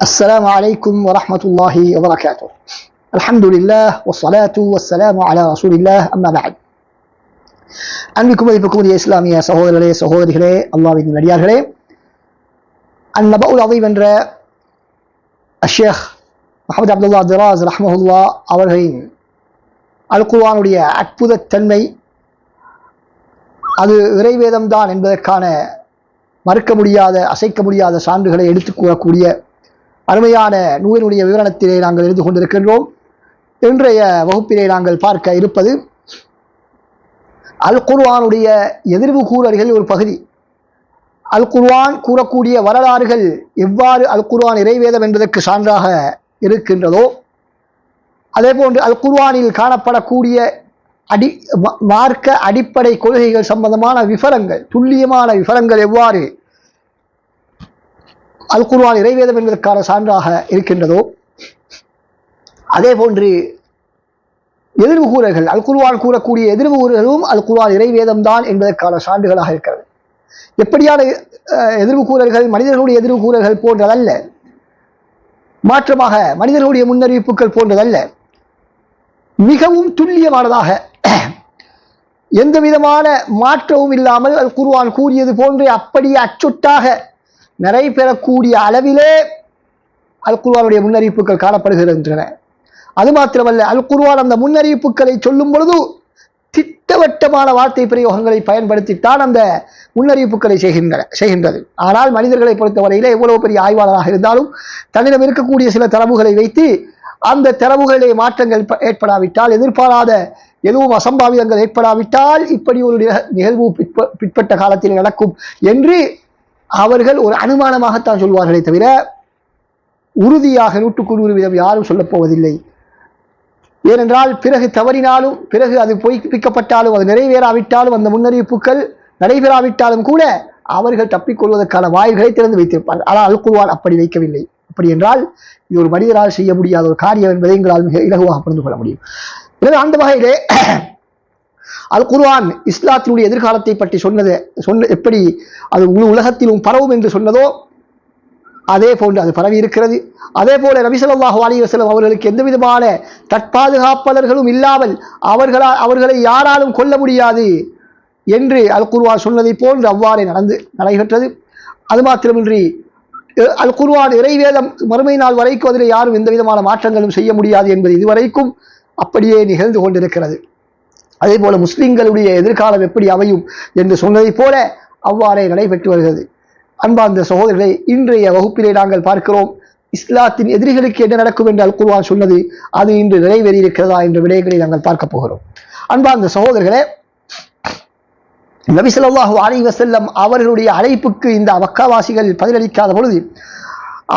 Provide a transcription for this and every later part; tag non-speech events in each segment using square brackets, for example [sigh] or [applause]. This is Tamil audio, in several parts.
السلام عليكم ورحمة الله وبركاته الحمد لله والصلاة والسلام على رسول الله أما بعد அன்பிக்கும் மதிப்புக்கும் உரிய இஸ்லாமிய சகோதரர்களே சகோதரிகளே அல்லாவின் நடிகார்களே அந்நபுல் அதீப் என்ற அஷேக் முகமது அப்துல்லா திராஸ் ரஹ்மஹுல்லா அவர்களின் அல் குர்ஆனுடைய அற்புதத் தன்மை அது இறைவேதம் தான் என்பதற்கான மறுக்க முடியாத அசைக்க முடியாத சான்றுகளை எடுத்துக் கூறக்கூடிய அருமையான நூலினுடைய விவரணத்திலே நாங்கள் இருந்து கொண்டிருக்கின்றோம். இன்றைய வகுப்பிலே நாங்கள் பார்க்க இருப்பது அல் குர்வானுடைய எதிர்வு கூறல்கள் ஒரு பகுதி. அல் குர்வான் கூறக்கூடிய வரலாறுகள் எவ்வாறு அல் குர்வான் இறைவேதம் என்பதற்கு சான்றாக இருக்கின்றதோ அதே போன்று அல் குர்வானில் காணப்படக்கூடிய அடி மார்க்க அடிப்படை கொள்கைகள் சம்பந்தமான விவரங்கள் துல்லியமான விவரங்கள் எவ்வாறு அல் குர்வான் இறைவேதம் என்பதற்கான சான்றாக இருக்கின்றதோ அதே போன்று எதிர்வு கூறல்கள் அல் குர்வான் கூறக்கூடிய எதிர்வு கூறல்களும் அல் குர்வான் இறைவேதம் தான் என்பதற்கான சான்றுகளாக இருக்கிறது. எப்படியான எதிர்வு கூறல்கள் மனிதர்களுடைய எதிர்வு கூறல்கள் போன்றதல்ல. மாற்றமாக மனிதர்களுடைய முன்னறிவிப்புகள் போன்றதல்ல. மிகவும் துல்லியமானதாக எந்த விதமான மாற்றமும் இல்லாமல் அல் குர்வான் கூறியது போன்று அப்படியே அச்சுட்டாக நிறைவேறக்கூடிய அளவிலே அல் குர்ஆனுடைய முன்னறிவிப்புகள் காணப்படுகின்றன. அது மாத்திரமல்ல அல் குர்ஆன் அந்த முன்னறிவிப்புகளை சொல்லும் பொழுது திட்டவட்டமான வார்த்தை பிரயோகங்களை பயன்படுத்தித்தான் அந்த முன்னறிவிப்புகளை செய்கின்றன செய்கின்றது. ஆனால் மனிதர்களை பொறுத்தவரையிலே எவ்வளவு பெரிய ஆய்வாளராக இருந்தாலும் தன்னிடம் இருக்கக்கூடிய சில தரவுகளை வைத்து அந்த தரவுகளிலே மாற்றங்கள் ஏற்படாவிட்டால் எதிர்பாராத எதுவும் அசம்பாவிதங்கள் ஏற்படாவிட்டால் இப்படி ஒரு நிகழ்வு பிற்ப- பிற்பட்ட காலத்தில் நடக்கும் என்று அவர்கள் ஒரு அனுமானமாகத்தான் சொல்வார்களே தவிர உறுதியாக நூற்றுக்கு நூறு வீதம் யாரும் சொல்லப்போவதில்லை. ஏனென்றால் பிறகு தவறினாலும் பிறகு அது பொய்ப்பிக்கப்பட்டாலும் அது நிறைவேறாவிட்டாலும் அந்த முன்னறிவிப்புகள் நடைபெறாவிட்டாலும் கூட அவர்கள் தப்பிக்கொள்வதற்கான வாயில்களை திறந்து வைத்திருப்பார்கள். ஆனால் அல் அப்படி வைக்கவில்லை. அப்படி என்றால் இது ஒரு மனிதரால் செய்ய முடியாத ஒரு காரியம் என்பதை எங்களால் மிக இலகுவாக புரிந்து கொள்ள முடியும். எனவே அந்த வகையிலே அல் குர்ஆன் இஸ்லாத்தினுடைய எதிர்காலத்தை பற்றி சொன்னது சொன்ன எப்படி அது முழு உலகத்திலும் பரவும் என்று சொன்னதோ அதே போன்று அது பரவி இருக்கிறது. அதே போல நபி ஸல்லல்லாஹு அவர்களுக்கு எந்த விதமான தற்பாதுகாப்பாளர்களும் இல்லாமல் அவர்களால் அவர்களை யாராலும் கொல்ல முடியாது என்று அல் குர்வான் சொன்னதை போன்று அவ்வாறே நடந்து நடைபெற்றது. அது மாத்திரமின்றி அல் குர்வான் இறைவேதம் மறுமை நாள் வரைக்கும் அதில் யாரும் எந்த விதமான மாற்றங்களும் செய்ய முடியாது என்பது இதுவரைக்கும் அப்படியே நிகழ்ந்து கொண்டிருக்கிறது. அதே போல முஸ்லிம்களுடைய எதிர்காலம் எப்படி அமையும் என்று சொன்னதைப் போல அவ்வாறே நடைபெற்று வருகிறது. அன்பார்ந்த சகோதரர்களை இன்றைய வகுப்பிலே நாங்கள் பார்க்கிறோம் இஸ்லாத்தின் எதிரிகளுக்கு என்ன நடக்கும் என்று அல் சொன்னது அது இன்று நிறைவேறியிருக்கிறதா என்ற விடயங்களை நாங்கள் பார்க்க போகிறோம். அன்பார்ந்த சகோதரர்களே நபிசல்லாஹு அலி வசல்லம் அவர்களுடைய அழைப்புக்கு இந்த மக்காவாசிகள் பதிலளிக்காத பொழுது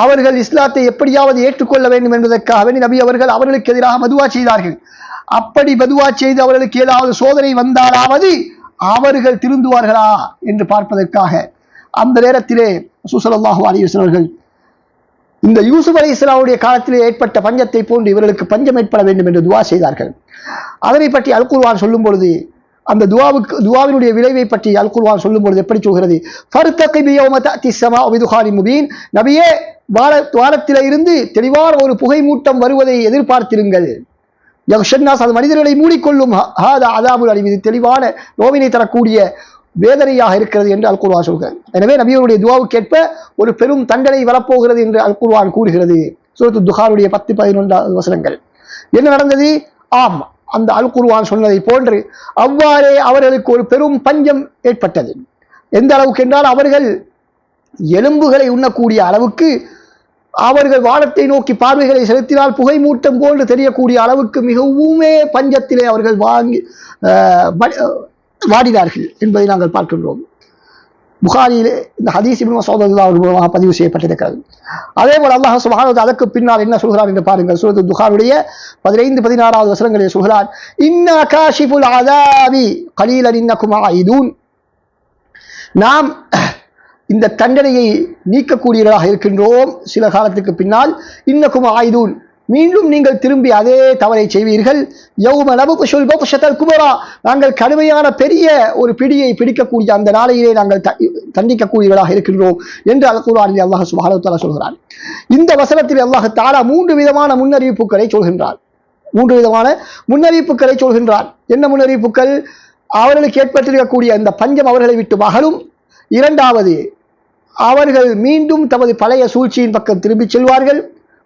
அவர்கள் இஸ்லாத்தை எப்படியாவது ஏற்றுக்கொள்ள வேண்டும் என்பதற்காக வேண்டி நபி அவர்கள் அவர்களுக்கு எதிராக மதுவா செய்தார்கள். அப்படி மதுவா செய்து அவர்களுக்கு ஏதாவது சோதனை வந்தாலாவது அவர்கள் திருந்துவார்களா என்று பார்ப்பதற்காக அந்த நேரத்திலே சுசலல்லாஹு அலைஹி அவர்கள் இந்த யூசுப் அலி இஸ்லாமுடைய காலத்திலே ஏற்பட்ட பஞ்சத்தை போன்று இவர்களுக்கு பஞ்சம் ஏற்பட வேண்டும் என்று துவா செய்தார்கள். அதனை பற்றி அல்குர்வான் சொல்லும் பொழுது அந்த துவாவுக்கு துவாவினுடைய விளைவை பற்றி அல்குர்வான் சொல்லும் பொழுது எப்படி சொல்கிறது? ஃபர்தகிபி முபீன். நபியே வார வானத்திலே இருந்து தெளிவான ஒரு புகை மூட்டம் வருவதை எதிர்பார்த்திருங்கள். யக்ஷன்னாஸ் அது மனிதர்களை மூடிக்கொள்ளும் ஹாதா அதாபுல் அலிம். இது தெளிவான நோவினை தரக்கூடிய வேதனையாக இருக்கிறது என்று அல் குர்ஆன் சொல்கிறது எனவே நபியருடைய துவாவுக்கேற்ப ஒரு பெரும் தண்டனை வரப்போகிறது என்று அல் குர்ஆன் கூறுகிறது. சூரத்து துஹாருடைய பத்து பதினொன்றாவது வசனங்கள். என்ன நடந்தது? ஆம் அந்த அல் குர்ஆன் சொன்னதை போன்று அவ்வாறே அவர்களுக்கு ஒரு பெரும் பஞ்சம் ஏற்பட்டது. எந்த அளவுக்கு என்றால் அவர்கள் எலும்புகளை உண்ணக்கூடிய அளவுக்கு அவர்கள் வானத்தை நோக்கி பார்வைகளை செலுத்தினால் புகை மூட்டம் போன்று தெரியக்கூடிய அளவுக்கு மிகவுமே பஞ்சத்திலே அவர்கள் வாங்கி வாடினார்கள் என்பதை நாங்கள் பார்க்கின்றோம். புகாரியிலே இந்த ஹதீஸ் இப்னு மசூத் அவர் மூலமாக பதிவு செய்யப்பட்டிருக்கிறது. அதே போல அல்லாஹ் சுப்ஹானஹு அதற்கு பின்னால் என்ன சொல்கிறார் என்று பாருங்கள். சூரத்து துகாருடைய பதினைந்து பதினாறாவது வசனங்களை சொல்கிறார் இன்னா காஷிபுல் அதாவி கலீலன் இன்னக்கும் ஆயிதூன். நாம் இந்த தண்டனையை நீக்கக்கூடியவர்களாக இருக்கின்றோம் சில காலத்துக்கு பின்னால். இன்னக்கும் ஆயுதூன். மீண்டும் நீங்கள் திரும்பி அதே தவறை செய்வீர்கள். யௌம நபுகுஷுல் பகுஷத்தல் குமரா நாங்கள் கடுமையான பெரிய ஒரு பிடியை பிடிக்கக்கூடிய அந்த நாளையிலே நாங்கள் த- தண்டிக்கக்கூடியவர்களாக இருக்கின்றோம் என்று அல் குர்ஆனில் அல்லாஹ் சுபாரத்தாலா சொல்கிறார் இந்த வசனத்தில் அல்லாஹ் தாலா மூன்று விதமான முன்னறிவிப்புகளை சொல்கின்றார் மூன்று விதமான முன்னறிவிப்புகளை சொல்கின்றார் என்ன முன்னறிவிப்புகள்? அவர்களுக்கு ஏற்பட்டிருக்கக்கூடிய அந்த பஞ்சம் அவர்களை விட்டு மகளும். இரண்டாவது அவர்கள் மீண்டும் தமது பழைய சூழ்ச்சியின் பக்கம் திரும்பிச் செல்வார்கள்.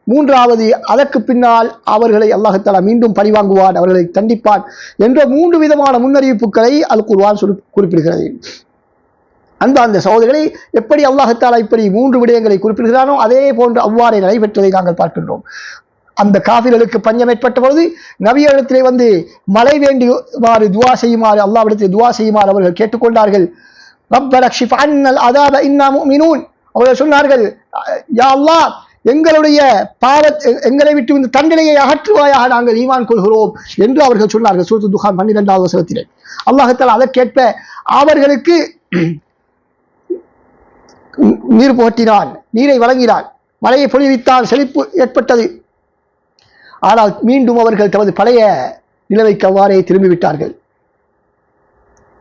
மூன்றாவது அதற்கு பின்னால் அவர்களை அல்லாஹத்தாலா மீண்டும் பழிவாங்குவான் அவர்களை தண்டிப்பான் என்ற மூன்று விதமான முன்னறிவிப்புகளை அல் குர்வான் குறிப்பிடுகிறது. அந்த அந்த சகோதரிகளை எப்படி அல்லாஹத்தாலா இப்படி மூன்று விடயங்களை குறிப்பிடுகிறானோ அதே போன்று அவ்வாறே நடைபெற்றதை நாங்கள் பார்க்கின்றோம். அந்த காபிர்களுக்கு பஞ்சம் ஏற்பட்ட பொழுது நபியிடத்திலே வந்து மழை வேண்டுமாறு துவா செய்யுமாறு அல்லாவிடத்தில் துவா செய்யுமாறு அவர்கள் கேட்டுக்கொண்டார்கள். ரப்பன அன்னல் அதாப இன்னா முஃமினூன். அவர்கள் சொன்னார்கள் யா அல்லாஹ் எங்களுடைய பாவ எங்களை விட்டு இந்த தண்டனையை அகற்றுவாயாக நாங்கள் ஈமான் கொள்கிறோம் என்று அவர்கள் சொன்னார்கள் சூரத்து துகான் பன்னிரெண்டாவது வசனத்திலே. அல்லாஹத்தால் அதற்கேற்ப அவர்களுக்கு நீர் போட்டினான் நீரை வழங்கினான் மழையை பொழிவித்தான் செழிப்பு ஏற்பட்டது. ஆனால் மீண்டும் அவர்கள் தமது பழைய நிலைமைக்கு அவ்வாறே திரும்பிவிட்டார்கள்.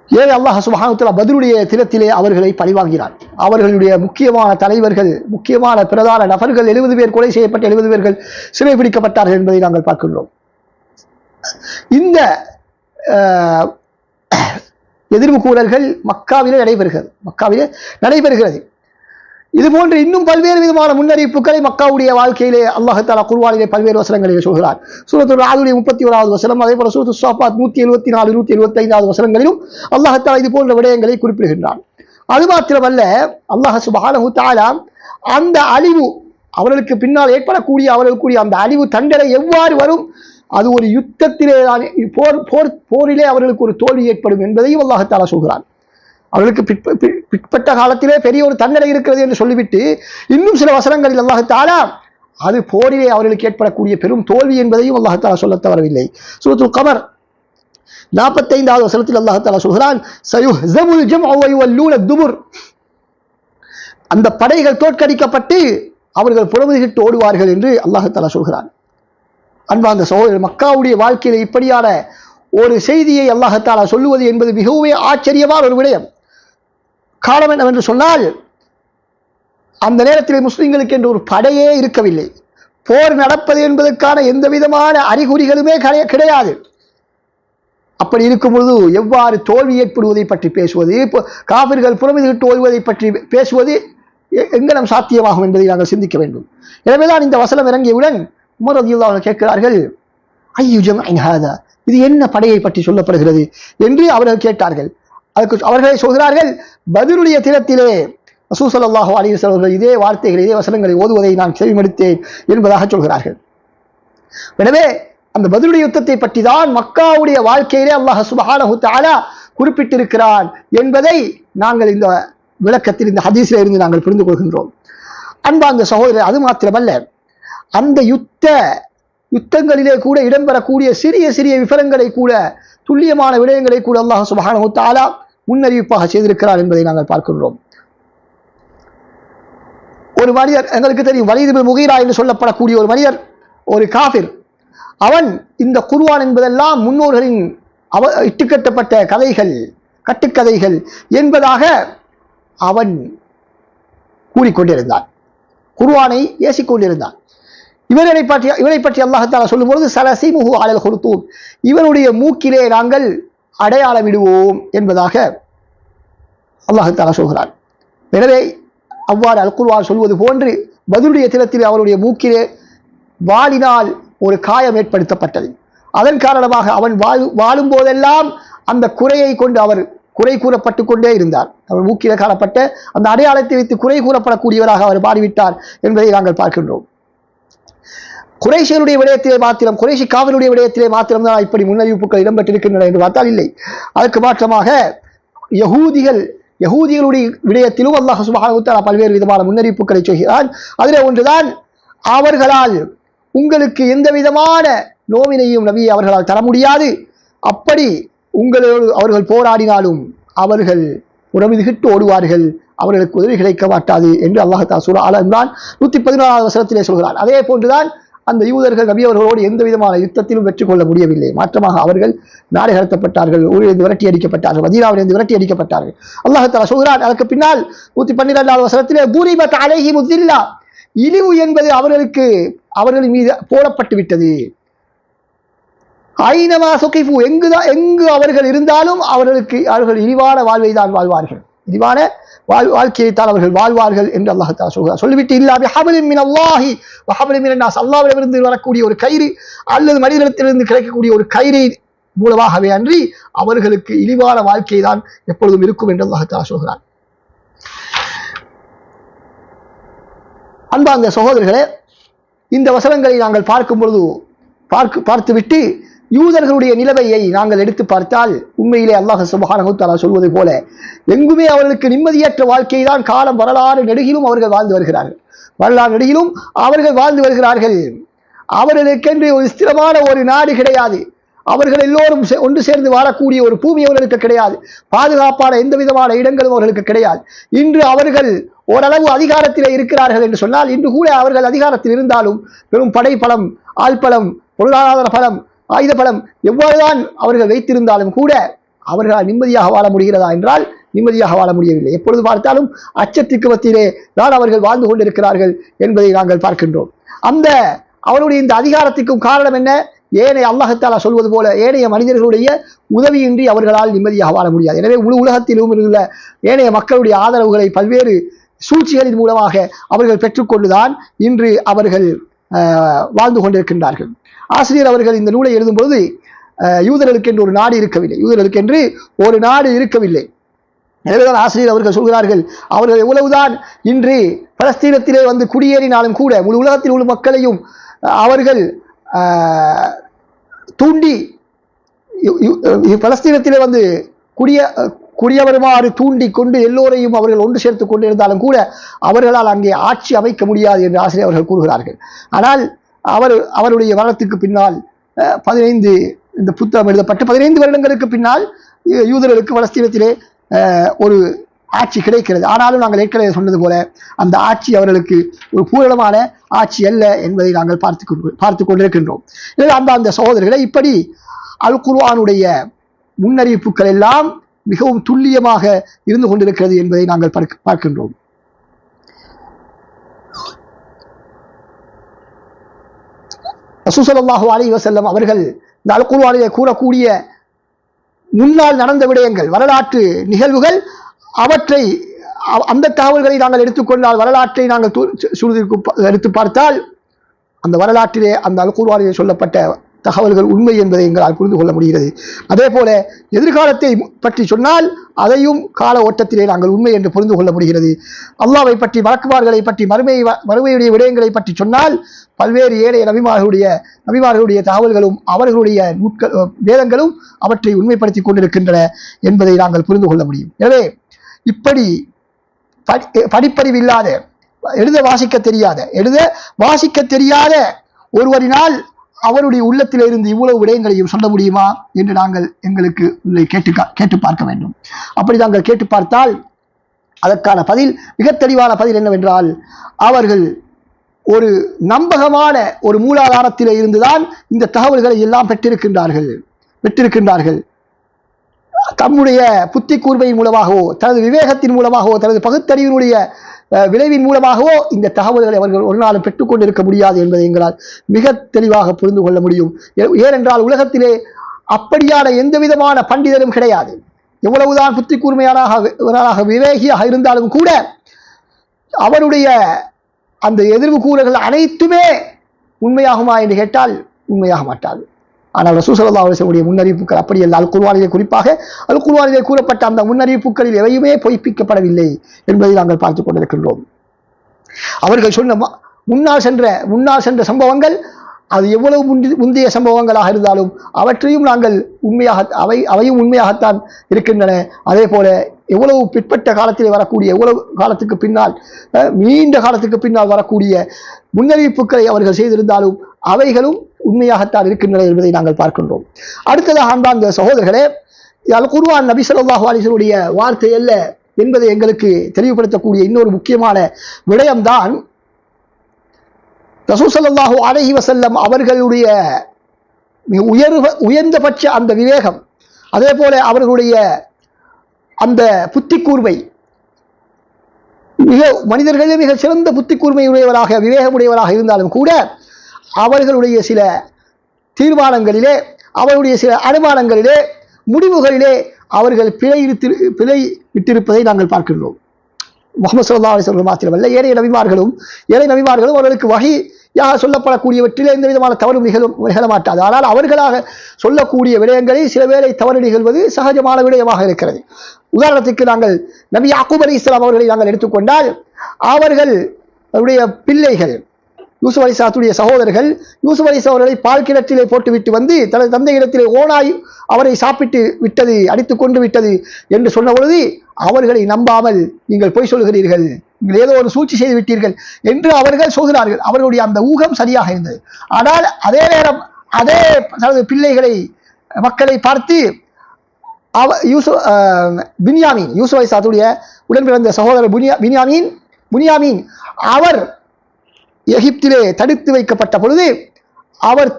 ஏன் அல்லாஹ் சுபஹானுத்தலா பதிலுடைய தினத்திலே அவர்களை பழிவாங்கினார் அவர்களுடைய முக்கியமான தலைவர்கள் முக்கியமான பிரதான நபர்கள் எழுபது பேர் கொலை செய்யப்பட்ட எழுபது பேர்கள் சிறை பிடிக்கப்பட்டார்கள் என்பதை நாங்கள் பார்க்கின்றோம். இந்த எதிர்வு கூறல்கள் மக்காவிலே நடைபெறுகிறது. மக்காவிலே நடைபெறுகிறது. இது போன்று இன்னும் பல்வேறு விதமான முன்னறிவிப்புகளை மக்காவுடைய வாழ்க்கையிலே அல்லாஹால தாலா குர்வானிலே பல்வேறு வசனங்களிலே சொல்கிறார். சூரத்து ராதுடைய முப்பத்தி ஓராவது வசனம் அதே போல சூரத்து சாபாத் நூத்தி எழுபத்தி நாலு நூத்தி எழுபத்தி ஐந்தாவது வசனங்களிலும் அல்லாஹத்தாலா இது போன்ற விடயங்களை குறிப்பிடுகின்றான். அது மாத்திரமல்ல அல்லாஹ் சுபானஹு தாலா அந்த அழிவு அவர்களுக்கு பின்னால் ஏற்படக்கூடிய அவர்களுக்குரிய அந்த அழிவு தண்டனை எவ்வாறு வரும்? அது ஒரு யுத்தத்திலே தான் போர் போர் போரிலே அவர்களுக்கு ஒரு தோல்வி ஏற்படும் என்பதையும் அல்லாஹத்தாலா சொல்கிறான். அவர்களுக்கு பிற்பட்ட காலத்திலே பெரிய ஒரு தண்டனை இருக்கிறது என்று சொல்லிவிட்டு இன்னும் சில வசனங்களில் அல்லாஹத்தாலா அது போரிலே அவர்களுக்கு ஏற்படக்கூடிய பெரும் தோல்வி என்பதையும் அல்லாஹத்தாலா சொல்ல சொல்லத் தவறவில்லை. சூரத்துல் கமர் நாற்பத்தைந்தாவது வசனத்தில் அல்லாஹத்தாலா சொல்கிறான் "சயுஹ்ஸமுல் ஜம்உ வயுவல்லூன துபுர். அந்த படைகள் தோற்கடிக்கப்பட்டு அவர்கள் புறமுதுகிட்டு ஓடுவார்கள் என்று அல்லாஹத்தாலா சொல்கிறான் சொல்கிறான். அந்த சகோதரர் மக்காவுடைய வாழ்க்கையில் இப்படியான ஒரு செய்தியை அல்லாஹத்தாலா சொல்லுவது என்பது மிகவும் ஆச்சரியமான ஒரு விடயம். காலம் என்னவென்று சொன்னால் அந்த நேரத்தில் முஸ்லிம்களுக்கு என்று ஒரு படையே இருக்கவில்லை. போர் நடப்பது என்பதற்கான எந்த விதமான அறிகுறிகளுமே கிடையாது. அப்படி இருக்கும் பொழுது எவ்வாறு தோல்வி ஏற்படுவதை பற்றி பேசுவது? இப்போ காவிர்கள் புறமிதிட்டு ஓய்வதை பற்றி பேசுவது எ- எங்கனம் சாத்தியமாகும் என்பதை நாங்கள் சிந்திக்க வேண்டும். எனவேதான் இந்த வசனம் இறங்கியவுடன் உமர் ரதியுல்லா அவர்கள் கேட்கிறார்கள் ஐயுஜம் இது என்ன படையை பற்றி சொல்லப்படுகிறது என்று அவர்கள் கேட்டார்கள். அதுக்கு அவர்களே சொல்கிறார்கள் பதிலுடைய தினத்திலே ரசூல் ஸல்லல்லாஹு அவர்கள் இதே வார்த்தைகள் இதே வசனங்களை ஓதுவதை நான் செவிமடுத்தேன் என்பதாக சொல்கிறார்கள். எனவே அந்த பதிலுடைய யுத்தத்தை பற்றி தான் மக்காவுடைய வாழ்க்கையிலே அல்லாஹ் சுப்ஹானஹு தஆலா குறிப்பிட்டிருக்கிறான் என்பதை நாங்கள் இந்த விளக்கத்தில் இந்த ஹதீஸில் இருந்து நாங்கள் புரிந்து கொள்கின்றோம். அன்பார்ந்த சகோதரர் அது மாத்திரமல்ல அந்த யுத்த யுத்தங்களிலே கூட இடம்பெறக்கூடிய சிறிய சிறிய விவரங்களை கூட துல்லியமான விடயங்களை கூட அல்லாஹ் சுப்ஹானஹு தஆலா முன்னறிவிப்பாக செய்திருக்கிறார் என்பதை நாங்கள் பார்க்கின்றோம். ஒரு மனிதர் எங்களுக்கு தெரியும் வலிது முகீரா என்று சொல்லப்படக்கூடிய ஒரு மனிதர் ஒரு காஃபிர். அவன் இந்த குருவான் என்பதெல்லாம் முன்னோர்களின் அவ இட்டுக்கட்டப்பட்ட கதைகள் கட்டுக்கதைகள் என்பதாக அவன் கூறிக்கொண்டிருந்தான். குர்ஆனை ஏசிக்கொண்டிருந்தான். இவரை பற்றி இவரை பற்றி அல்லாஹாலா சொல்லும்பொழுது சலசிமுஹு ஆளல் ஹுர்தூம் இவனுடைய மூக்கிலே நாங்கள் அடையாளமிடுவோம் என்பதாக அல்லாஹாலா சொல்கிறான். எனவே அவ்வாறு அல் சொல்வது போன்று பதிலுடைய தினத்தில் அவருடைய மூக்கிலே வாளினால் ஒரு காயம் ஏற்படுத்தப்பட்டது. அதன் காரணமாக அவன் வாழ் வாழும் போதெல்லாம் அந்த குறையை கொண்டு அவர் குறை கூறப்பட்டு கொண்டே இருந்தார். அவர் மூக்கிலே காணப்பட்ட அந்த அடையாளத்தை வைத்து குறை கூறப்படக்கூடியவராக அவர் மாறிவிட்டார் என்பதை நாங்கள் பார்க்கின்றோம். குறைஷியருடைய விடயத்திலே மாத்திரம் குறைசி காவலுடைய விடயத்திலே மாத்திரம் தான் இப்படி முன்னறிவிப்புகள் இடம்பெற்றிருக்கின்றன என்று பார்த்தால் இல்லை அதற்கு மாற்றமாக யகூதிகள் யகூதிகளுடைய விடயத்திலும் அல்லாஹ் சுப்ஹானஹு பல்வேறு விதமான முன்னறிவிப்புகளை சொல்கிறான். அதிலே ஒன்றுதான் அவர்களால் உங்களுக்கு எந்த விதமான நோவினையும் நபி அவர்களால் தர முடியாது. அப்படி உங்களோடு அவர்கள் போராடினாலும் அவர்கள் உறவிதுகிட்டு ஓடுவார்கள். அவர்களுக்கு உதவி கிடைக்க மாட்டாது என்று அல்லாஹ் சூரா ஆல இம்ரான் நூற்றி பதினாறாவது வசனத்திலே சொல்கிறான். அதே போன்றுதான் அந்த யூதர்கள் நபி அவர்களோடு எந்த விதமான யுத்தத்திலும் வெற்றி கொள்ள முடியவில்லை. மாற்றமாக அவர்கள் நாடு கடத்தப்பட்டார்கள் ஊரிலிருந்து விரட்டி அடிக்கப்பட்டார்கள் மதீனாவிலிருந்து விரட்டி அடிக்கப்பட்டார்கள். அல்லாஹ் சொல்கிறான் அதற்கு பின்னால் நூத்தி பன்னிரெண்டாவது வசனத்திலே பூரிபத் அழகி முதில்லா இழிவு என்பது அவர்களுக்கு அவர்களின் மீது போடப்பட்டு விட்டது. ஐனமா சுகிஃபு எங்குதான் எங்கு அவர்கள் இருந்தாலும் அவர்களுக்கு அவர்கள் இழிவான வாழ்வை தான் வாழ்வார்கள். விரிவான வாழ் வாழ்க்கையைத்தான் அவர்கள் வாழ்வார்கள் என்று அல்லாஹால சொல்கிறார் சொல்லிவிட்டு இல்லாமி ஹபலின் மின் அல்லாஹி ஹபலின் மின் நாஸ். அல்லாவிடமிருந்து வரக்கூடிய ஒரு கயிறு அல்லது மனிதனத்திலிருந்து கிடைக்கக்கூடிய ஒரு கயிறை மூலமாகவே அன்றி அவர்களுக்கு இழிவான வாழ்க்கை தான் எப்பொழுதும் இருக்கும் என்று அல்லாஹால சொல்கிறார் அன்பார்ந்த சகோதரர்களே இந்த வசனங்களை நாங்கள் பார்க்கும் பொழுது பார்க்க பார்த்துவிட்டு யூதர்களுடைய நிலைமையை நாங்கள் எடுத்து பார்த்தால் உண்மையிலே அல்லாஹ் சுபஹானஹு சொல்வது போல எங்குமே அவர்களுக்கு நிம்மதியற்ற வாழ்க்கை தான் காலம் வரலாறு நெடுகிலும் அவர்கள் வாழ்ந்து வருகிறார்கள். வரலாறு நெடுகிலும் அவர்கள் வாழ்ந்து வருகிறார்கள். அவர்களுக்கென்று ஒரு ஸ்திரமான ஒரு நாடு கிடையாது. அவர்கள் எல்லோரும் ஒன்று சேர்ந்து வாழக்கூடிய ஒரு பூமி அவர்களுக்கு கிடையாது. பாதுகாப்பான எந்த விதமான இடங்களும் அவர்களுக்கு கிடையாது. இன்று அவர்கள் ஓரளவு அதிகாரத்தில் இருக்கிறார்கள் என்று சொன்னால் இன்று கூட அவர்கள் அதிகாரத்தில் இருந்தாலும் வெறும் படைப்பலம் பலம் பொருளாதார பலம் ஆயுத பலம் எவ்வாறுதான் அவர்கள் வைத்திருந்தாலும் கூட அவர்களால் நிம்மதியாக வாழ முடிகிறதா என்றால் நிம்மதியாக வாழ முடியவில்லை. எப்பொழுது பார்த்தாலும் அச்சத்திற்கு மத்தியிலே தான் அவர்கள் வாழ்ந்து கொண்டிருக்கிறார்கள் என்பதை நாங்கள் பார்க்கின்றோம். அந்த அவருடைய இந்த அதிகாரத்துக்கும் காரணம் என்ன? ஏனைய அல்லாஹத்தாலா சொல்வது போல ஏனைய மனிதர்களுடைய உதவியின்றி அவர்களால் நிம்மதியாக வாழ முடியாது. எனவே முழு உலகத்திலும் உள்ள ஏனைய மக்களுடைய ஆதரவுகளை பல்வேறு சூழ்ச்சிகளின் மூலமாக அவர்கள் பெற்றுக்கொண்டுதான் இன்று அவர்கள் வாழ்ந்து கொண்டிருக்கின்றார்கள். ஆசிரியர் அவர்கள் இந்த நூலை எழுதும் யூதர்களுக்கு என்று ஒரு நாடு இருக்கவில்லை. யூதர்களுக்கு என்று ஒரு நாடு இருக்கவில்லை. எனவேதான் ஆசிரியர் அவர்கள் சொல்கிறார்கள் அவர்கள் எவ்வளவுதான் இன்று பலஸ்தீனத்திலே வந்து குடியேறினாலும் கூட முழு உலகத்தில் உள்ள மக்களையும் அவர்கள் தூண்டி யு- பலஸ்தீனத்திலே வந்து குடிய குடியவருமாறு தூண்டி கொண்டு எல்லோரையும் அவர்கள் ஒன்று சேர்த்து கொண்டு இருந்தாலும் கூட அவர்களால் அங்கே ஆட்சி அமைக்க முடியாது என்று ஆசிரியர் அவர்கள் கூறுகிறார்கள். ஆனால் அவர் அவருடைய வரத்துக்கு பின்னால் பதினைந்து இந்த புத்தகம் எழுதப்பட்டு பதினைந்து வருடங்களுக்கு பின்னால் யூ- யூதர்களுக்கு பலஸ்தீனத்திலே ஒரு ஆட்சி கிடைக்கிறது. ஆனாலும் நாங்கள் ஏற்கனவே சொன்னது போல அந்த ஆட்சி அவர்களுக்கு ஒரு பூரணமான ஆட்சி அல்ல என்பதை நாங்கள் பார்த்து கொண்டு பார்த்து கொண்டிருக்கின்றோம். அந்த அந்த சகோதரர்களை இப்படி அல் குர்வானுடைய முன்னறிவிப்புகள் எல்லாம் மிகவும் துல்லியமாக இருந்து கொண்டிருக்கிறது என்பதை நாங்கள் பார்க்க- பார்க்கின்றோம். ரசூசல்லாஹு அலி வசல்லம் அவர்கள் இந்த அல் கூறக்கூடிய முன்னால் நடந்த விடயங்கள் வரலாற்று நிகழ்வுகள் அவற்றை அந்த தகவல்களை நாங்கள் எடுத்துக்கொண்டால் வரலாற்றை நாங்கள் சுருதிக்கு எடுத்து பார்த்தால் அந்த வரலாற்றிலே அந்த அல் சொல்லப்பட்ட தகவல்கள் உண்மை என்பதை எங்களால் புரிந்து கொள்ள முடிகிறது. அதே போல எதிர்காலத்தை பற்றி சொன்னால் அதையும் கால ஓட்டத்திலே நாங்கள் உண்மை என்று புரிந்து கொள்ள முடிகிறது. அல்லாவை பற்றி வழக்குமார்களை பற்றி மறுமை மறுமையுடைய விடயங்களை பற்றி சொன்னால் பல்வேறு ஏழைய நபிமார்களுடைய நபிமார்களுடைய தகவல்களும் அவர்களுடைய நூட்கள் வேதங்களும் அவற்றை உண்மைப்படுத்தி கொண்டிருக்கின்றன என்பதை நாங்கள் புரிந்து கொள்ள முடியும். எனவே இப்படி படி- படிப்பறிவு இல்லாத எழுத வாசிக்க தெரியாத எழுத வாசிக்க தெரியாத ஒருவரினால் அவருடைய உள்ளத்திலிருந்து இவ்வளவு விடயங்களையும் சொல்ல முடியுமா என்று நாங்கள் எங்களுக்கு உள்ளே கேட்டு கா- கேட்டு பார்க்க வேண்டும். அப்படி நாங்கள் கேட்டு பார்த்தால் அதற்கான பதில் மிக தெளிவான பதில் என்னவென்றால் அவர்கள் ஒரு நம்பகமான ஒரு மூலாதாரத்தில் இருந்துதான் இந்த தகவல்களை எல்லாம் பெற்றிருக்கின்றார்கள். பெற்றிருக்கின்றார்கள். தம்முடைய புத்தி கூர்மையின் மூலமாகவோ தனது விவேகத்தின் மூலமாகவோ தனது பகுத்தறிவினுடைய விளைவின் மூலமாகவோ இந்த தகவல்களை அவர்கள் ஒரு நாளும் பெற்றுக்கொண்டிருக்க முடியாது என்பதை எங்களால் மிக தெளிவாக புரிந்து கொள்ள முடியும். ஏ- ஏனென்றால் உலகத்திலே அப்படியான எந்த விதமான பண்டிதரும் கிடையாது. எவ்வளவுதான் புத்தி கூர்மையானாக விவேகியாக இருந்தாலும் கூட அவருடைய அந்த எதிர்வு கூறுகள் அனைத்துமே உண்மையாகுமா என்று கேட்டால் உண்மையாக மாட்டாது. ஆனால் ரசூசல்லா அலிசனுடைய முன்னறிவிப்புகள் அப்படி அல்ல. அல் குர்வானிலே குறிப்பாக அல் குர்வானிலே கூறப்பட்ட அந்த முன்னறிவிப்புகளில் எவையுமே பொய்ப்பிக்கப்படவில்லை என்பதை நாங்கள் பார்த்துக் கொண்டிருக்கின்றோம். அவர்கள் சொன்ன முன்னால் சென்ற முன்னால் சென்ற சம்பவங்கள் அது எவ்வளவு முந்தி- முந்தைய சம்பவங்களாக இருந்தாலும் அவற்றையும் நாங்கள் உண்மையாக அவை அவையும் உண்மையாகத்தான் இருக்கின்றன. அதே போல எவ்வளவு பிற்பட்ட காலத்தில் வரக்கூடிய எவ்வளவு காலத்துக்கு பின்னால் நீண்ட காலத்துக்கு பின்னால் வரக்கூடிய முன்னறிவிப்புகளை அவர்கள் செய்திருந்தாலும் அவைகளும் உண்மையாகத்தான் இருக்கின்றன என்பதை நாங்கள் பார்க்கின்றோம். அடுத்ததாக அன்பார்ந்த சகோதரர்களே இது அல் குர்ஆன் நபி வார்த்தை அல்ல என்பதை எங்களுக்கு தெளிவுபடுத்தக்கூடிய இன்னொரு முக்கியமான விடயம்தான் ரசூசல்லாஹூ அலஹி வசல்லம் அவர்களுடைய மிக உயர்வ உயர்ந்தபட்ச அந்த விவேகம் அதே போல அவர்களுடைய அந்த புத்தி கூர்மை மிக மனிதர்களே மிக சிறந்த புத்தி கூர்மையுடையவராக விவேகமுடையவராக இருந்தாலும் கூட அவர்களுடைய சில தீர்மானங்களிலே அவருடைய சில அனுமானங்களிலே முடிவுகளிலே அவர்கள் பிழை இருத்தி பிழை விட்டிருப்பதை நாங்கள் பார்க்கின்றோம். முகமது சல்லா அலிஸ்வர்கள் மாத்திரமல்ல ஏனைய நபிமார்களும் ஏழை நபிமார்களும் அவர்களுக்கு வகையாக சொல்லப்படக்கூடியவற்றில் எந்த விதமான தவறு நிகழும் நிகழ மாட்டாது. ஆனால் அவர்களாக சொல்லக்கூடிய விடயங்களில் சில வேளை தவறு நிகழ்வது சகஜமான விடயமாக இருக்கிறது. உதாரணத்துக்கு நாங்கள் நபி யாக்கூப் அலி இஸ்லாம் அவர்களை நாங்கள் எடுத்துக்கொண்டால் அவர்கள் அவருடைய பிள்ளைகள் யூசுப் அலிசாத்துடைய சகோதரர்கள் யூசுப் அலிசா அவர்களை பால் கிணற்றிலே போட்டுவிட்டு வந்து தனது தந்தையிடத்திலே ஓனாய் அவரை சாப்பிட்டு விட்டது அடித்து கொண்டு விட்டது என்று சொன்ன பொழுது அவர்களை நம்பாமல் நீங்கள் பொய் சொல்கிறீர்கள் நீங்கள் ஏதோ ஒரு சூழ்ச்சி செய்து விட்டீர்கள் என்று அவர்கள் சொல்கிறார்கள். அவர்களுடைய அந்த ஊகம் சரியாக இருந்தது. ஆனால் அதே நேரம் அதே தனது பிள்ளைகளை மக்களை பார்த்து அவ யூசு பின்யாமீன் யூசுப் அலிசாத்துடைய உடன் பிறந்த சகோதரர் புனியா பின்யாமீன் புனியாமீன் அவர் எகிப்திலே தடுத்து வைக்கப்பட்ட பொழுது அவர்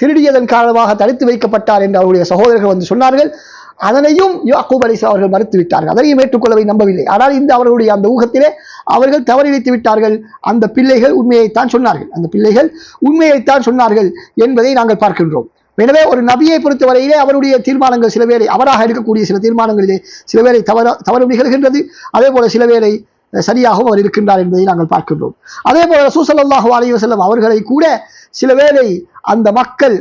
திருடியதன் காரணமாக தடுத்து வைக்கப்பட்டார் என்று அவருடைய சகோதரர்கள் வந்து சொன்னார்கள். அதனையும் யாக்கூப் அலிசா அவர்கள் மறுத்து விட்டார்கள் அதனையும் ஏற்றுக்கொள்ளவை நம்பவில்லை. ஆனால் இந்த அவர்களுடைய அந்த ஊகத்திலே அவர்கள் தவறிழைத்து விட்டார்கள். அந்த பிள்ளைகள் உண்மையைத்தான் சொன்னார்கள். அந்த பிள்ளைகள் உண்மையைத்தான் சொன்னார்கள் என்பதை நாங்கள் பார்க்கின்றோம். எனவே ஒரு நபியை பொறுத்தவரையிலே அவருடைய தீர்மானங்கள் சில வேளை அவராக எடுக்கக்கூடிய சில தீர்மானங்களிலே சில வேளை தவற தவறு நிகழ்கின்றது. அதே போல சில வேளை சரியாகவும் அவர் இருக்கின்றார் என்பதை நாங்கள் பார்க்கின்றோம். அதே போல ரசூசல்லாஹு அலைஹி செல்லம் அவர்களை கூட சில வேளை அந்த மக்கள்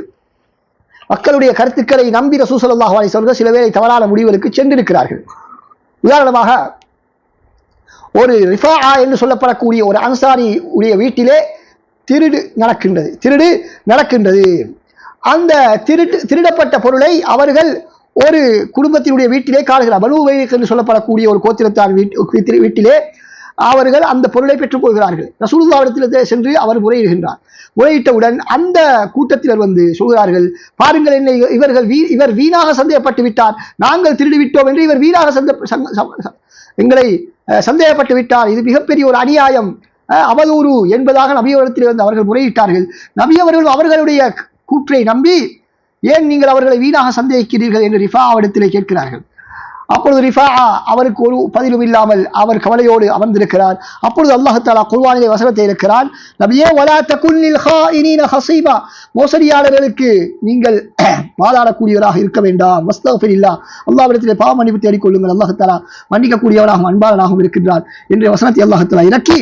மக்களுடைய கருத்துக்களை நம்பி ரசூசல்லாஹு அலைஹி சொல்கிற சில வேளை தவறான முடிவுகளுக்கு சென்றிருக்கிறார்கள். உதாரணமாக ஒரு ரிஃபா என்று சொல்லப்படக்கூடிய ஒரு அன்சாரி உடைய வீட்டிலே திருடு நடக்கின்றது திருடு நடக்கின்றது. அந்த திருட்டு திருடப்பட்ட பொருளை அவர்கள் ஒரு குடும்பத்தினுடைய வீட்டிலே காடுகிறார் பனு என்று சொல்லப்படக்கூடிய ஒரு கோத்திரத்தார் வீட்டு வீட்டிலே அவர்கள் அந்த பொருளை பெற்றுக் கொள்கிறார்கள். ரசூலுல்லாவிடத்தில் சென்று அவர் முறையிடுகின்றார். முறையிட்டவுடன் அந்த கூட்டத்தினர் வந்து சொல்கிறார்கள் பாருங்கள் என்னை இவர்கள் வீ இவர் வீணாக சந்தேகப்பட்டு விட்டார். நாங்கள் திருடிவிட்டோம் என்று இவர் வீணாக சந்த சங்க- எங்களை சந்தேகப்பட்டு விட்டார். இது மிகப்பெரிய ஒரு அநியாயம். அவதூறு என்பதாக நபியவரத்தில் வந்து அவர்கள் முறையிட்டார்கள். நபியவர்கள் அவர்களுடைய கூற்றை நம்பி ஏன் நீங்கள் அவர்களை வீணாக சந்தேகிக்கிறீர்கள் என்று ரிஃபா அவரிடத்திலே கேட்கிறார்கள். அப்பொழுது ரிஃபா அவருக்கு ஒரு பதிலும் இல்லாமல் அவர் கவலையோடு அமர்ந்திருக்கிறார். அப்பொழுது அல்லாஹாலா குர்வானிலே வசனத்தை இருக்கிறான் நபியே வலா தகுல்லில் ஹாயினீன ஹசீபா மோசடியாளர்களுக்கு நீங்கள் [clears throat] வாதாடக்கூடியவராக இருக்க வேண்டாம். வஸ்தகபில் இல்லா அல்லாவிடத்திலே பாவ மன்னிப்பு தேடிக்கொள்ளுங்கள் அல்லாஹத்தாலா மன்னிக்கக்கூடியவனாகவும் அன்பாளனாகவும் இருக்கின்றார் என்ற வசனத்தை அல்லாஹத்தாலா இறக்கி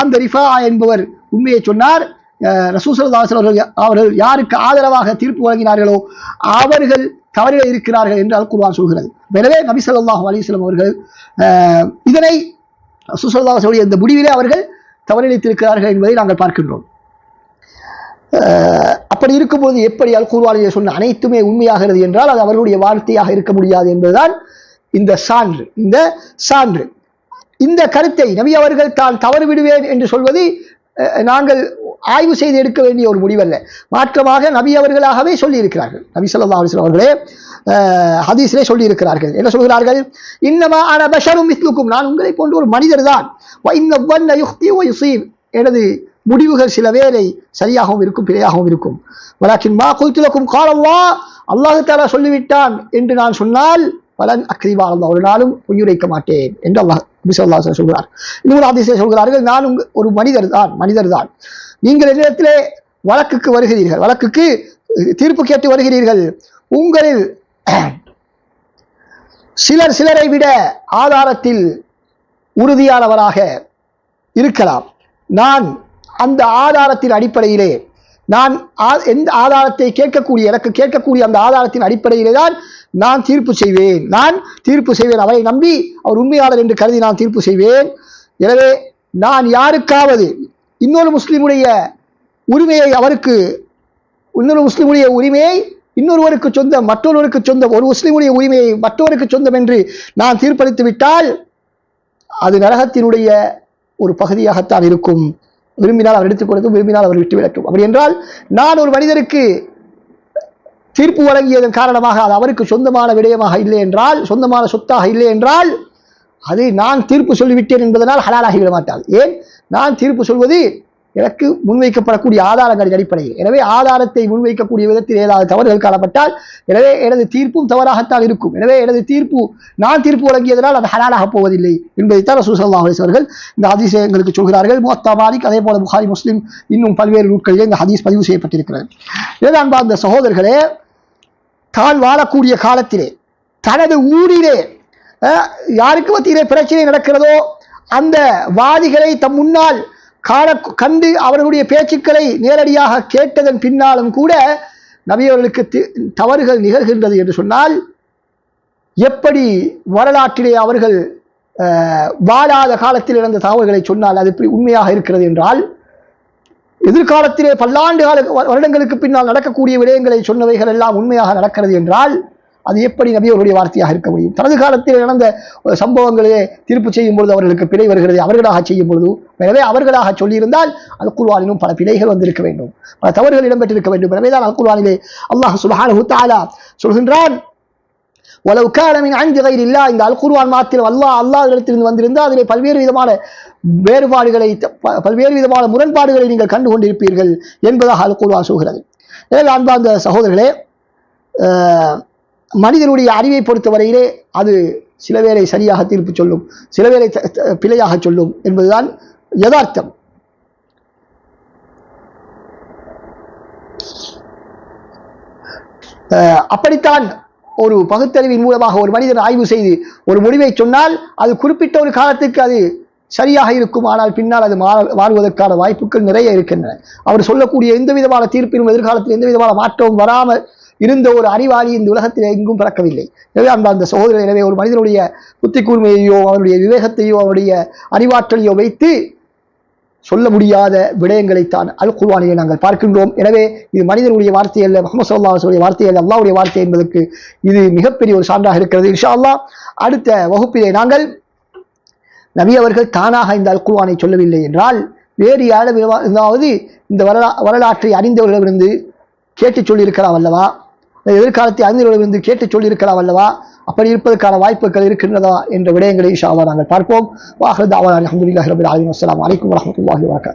அந்த ரிஃபா என்பவர் உண்மையை சொன்னார். ரசூசல்லாஸ் அவர்கள் அவர்கள் யாருக்கு ஆதரவாக தீர்ப்பு வழங்கினார்களோ அவர்கள் தவறில் இருக்கிறார்கள் என்று அல் சொல்கிறது. எனவே நபி ஸல்லல்லாஹு அலைஹி அவர்கள் இதனை ரசூசல்லாவுடைய இந்த முடிவிலே அவர்கள் தவறிழைத்திருக்கிறார்கள் என்பதை நாங்கள் பார்க்கின்றோம். அப்படி இருக்கும்போது எப்படி அல் குர்ஆனிலே சொன்ன அனைத்துமே உண்மையாகிறது என்றால் அது அவர்களுடைய வார்த்தையாக இருக்க முடியாது என்பதுதான் இந்த சான்று இந்த சான்று. இந்த கருத்தை நபி அவர்கள் தான் தவறு விடுவேன் என்று சொல்வது நாங்கள் ஆய்வு செய்து எடுக்க வேண்டிய ஒரு முடிவல்ல. மாற்றமாக நபி அவர்களாகவே சொல்லியிருக்கிறார்கள். நபி சொல்லா அலைஹி அவர்களே ஹதீஸிலே சொல்லியிருக்கிறார்கள். என்ன சொல்கிறார்கள்? இன்னமா ஆன பஷரும் மித்லுக்கும் நான் உங்களை போன்ற ஒரு மனிதர் தான். எனது முடிவுகள் சில வேளை சரியாகவும் இருக்கும் பிழையாகவும் இருக்கும். வலாக்கின் மா குல்துலக்கும் காலவா அல்லாஹு தாலா சொல்லிவிட்டான் என்று நான் சொன்னால் பலன் அக்ரிவா ஒரு நாளும் பொய்யுரைக்க மாட்டேன் என்று அல்லாஹ் நபி சொல்கிறார். இன்னொரு ஆதிசை சொல்கிறார்கள் நான் உங்க ஒரு மனிதர் தான் மனிதர் தான் நீங்கள் என்னிடத்திலே வழக்குக்கு வருகிறீர்கள் வழக்குக்கு தீர்ப்பு கேட்டு வருகிறீர்கள் உங்களில் [clears throat] சிலர் சிலரை விட ஆதாரத்தில் உறுதியானவராக இருக்கலாம். நான் அந்த ஆதாரத்தின் அடிப்படையிலே நான் ஆ- எந்த ஆதாரத்தை கேட்கக்கூடிய எனக்கு கேட்கக்கூடிய அந்த ஆதாரத்தின் அடிப்படையிலே தான் நான் தீர்ப்பு செய்வேன். நான் தீர்ப்பு செய்வேன் அவரை நம்பி அவர் உண்மையாளர் என்று கருதி நான் தீர்ப்பு செய்வேன். எனவே நான் யாருக்காவது இன்னொரு முஸ்லீமுடைய உரிமையை அவருக்கு இன்னொரு முஸ்லிமுடைய உரிமையை இன்னொருவருக்கு சொந்தம் மற்றொருவருக்கு சொந்தம் ஒரு முஸ்லீமுடைய உரிமையை மற்றவருக்கு சொந்தம் என்று நான் தீர்ப்பளித்து விட்டால் அது நரகத்தினுடைய ஒரு பகுதியாகத்தான் இருக்கும். விரும்பினால் அவர் எடுத்துக் கொடுக்கும் விரும்பினால் அவர் விட்டு விளக்கும் அப்படி என்றால் நான் ஒரு மனிதருக்கு தீர்ப்பு வழங்கியதன் காரணமாக அது அவருக்கு சொந்தமான விடயமாக இல்லை என்றால் சொந்தமான சொத்தாக இல்லை என்றால் அது நான் தீர்ப்பு சொல்லிவிட்டேன் என்பதனால் ஹலாலாகிவிட மாட்டார். ஏன்? நான் தீர்ப்பு சொல்வது எனக்கு முன்வைக்கப்படக்கூடிய ஆதாரங்களின் அடிப்படையில். எனவே ஆதாரத்தை முன்வைக்கக்கூடிய விதத்தில் ஏதாவது தவறுகள் காணப்பட்டால் எனவே எனது தீர்ப்பும் தவறாகத்தான் இருக்கும். எனவே எனது தீர்ப்பு நான் தீர்ப்பு வழங்கியதனால் அது ஹலாலாக போவதில்லை என்பதைத்தான் ரசூல் ஸல்லல்லாஹு அவர்கள் இந்த அதிசயங்களுக்கு சொல்கிறார்கள். முவத்தா மாலிக் அதே போல புகாரி முஸ்லீம் இன்னும் பல்வேறு நூட்களிலே இந்த ஹதீஸ் பதிவு செய்யப்பட்டிருக்கிறது. எனவே அந்த சகோதரர்களே தான் வாழக்கூடிய காலத்திலே தனது ஊரிலே யாருக்கு மத்தியிலே பிரச்சனை நடக்கிறதோ அந்த வாதிகளை தம் முன்னால் காண கண்டு அவர்களுடைய பேச்சுக்களை நேரடியாக கேட்டதன் பின்னாலும் கூட நபியவர்களுக்கு தவறுகள் நிகழ்கின்றது என்று சொன்னால் எப்படி வரலாற்றிலே அவர்கள் வாழாத காலத்தில் இருந்த தகவல்களை சொன்னால் அது எப்படி உண்மையாக இருக்கிறது என்றால் எதிர்காலத்திலே பல்லாண்டு கால வருடங்களுக்கு பின்னால் நடக்கக்கூடிய விடயங்களை சொன்னவைகள் எல்லாம் உண்மையாக நடக்கிறது என்றால் அது எப்படி நபி வார்த்தையாக இருக்க முடியும்? தனது காலத்தில் நடந்த சம்பவங்களே தீர்ப்பு செய்யும் பொழுது அவர்களுக்கு பிழை வருகிறது அவர்களாக செய்யும் பொழுது. எனவே அவர்களாக சொல்லியிருந்தால் அல்குர்வானிலும் பல பிழைகள் வந்திருக்க வேண்டும். பல தவறுகள் இடம்பெற்றிருக்க வேண்டும். எனவேதான் அல் குர்ஆனிலே அல்லாஹ் சுப்ஹானஹு தஆலா சொல்கின்றான் உலவு காலமின் அஞ்சு கயிறு இல்லா இந்த அல்குர்வான் மாத்திரம் அல்லாஹ் அல்லாஹ் இடத்திலிருந்து வந்திருந்தால் அதிலே பல்வேறு விதமான வேறுபாடுகளை ப- பல்வேறு விதமான முரண்பாடுகளை நீங்கள் கண்டு கொண்டிருப்பீர்கள் என்பதாக அல்குர்வான் சொல்கிறது. எனவே அன்பார்ந்த சகோதரர்களே மனிதனுடைய அறிவை பொறுத்தவரையிலே அது சில வேளை சரியாக தீர்ப்பு சொல்லும் சில வேளை பிழையாக சொல்லும் என்பதுதான் யதார்த்தம். அப்படித்தான் ஒரு பகுத்தறிவின் மூலமாக ஒரு மனிதன் ஆய்வு செய்து ஒரு முடிவை சொன்னால் அது குறிப்பிட்ட ஒரு காலத்துக்கு அது சரியாக இருக்கும். ஆனால் பின்னால் அது மாற மாறுவதற்கான வாய்ப்புகள் நிறைய இருக்கின்றன. அவர் சொல்லக்கூடிய எந்த விதமான தீர்ப்பிலும் எதிர்காலத்தில் எந்த விதமான மாற்றமும் வராமல் இருந்த ஒரு அறிவாளி இந்த உலகத்தில் எங்கும் பிறக்கவில்லை. எனவே அந்த அந்த சகோதரர் எனவே ஒரு மனிதனுடைய புத்தி கூர்மையையோ அவருடைய விவேகத்தையோ அவருடைய அறிவாற்றலையோ வைத்து சொல்ல முடியாத விடயங்களைத்தான் அல் குர்ஆனிலே நாங்கள் பார்க்கின்றோம். எனவே இது மனிதனுடைய வார்த்தை அல்ல முகமது சல்லா வார்த்தை அல்ல அல்லாவுடைய வார்த்தை என்பதற்கு இது மிகப்பெரிய ஒரு சான்றாக இருக்கிறது. இன்ஷா அல்லாஹ் அடுத்த வகுப்பிலே நாங்கள் நபி அவர்கள் தானாக இந்த அல் குர்வானை சொல்லவில்லை என்றால் வேறு யாரும் ஏதாவது இந்த வரலா வரலாற்றை அறிந்தவர்களிடமிருந்து கேட்டு சொல்லியிருக்கலாம் அல்லவா? எதிர்காலத்தை அறிந்தவர்களிடமிருந்து கேட்டு சொல்லியிருக்கலாம் அல்லவா? அப்படி இருப்பதற்கான வாய்ப்புகள் இருக்கின்றதா என்ற விடயங்களை இன்ஷா நாங்கள் பார்ப்போம். வாஹர் தாவா அல்ஹம்துலில்லாஹி ரபில் ஆலமீன். அஸ்ஸலாமு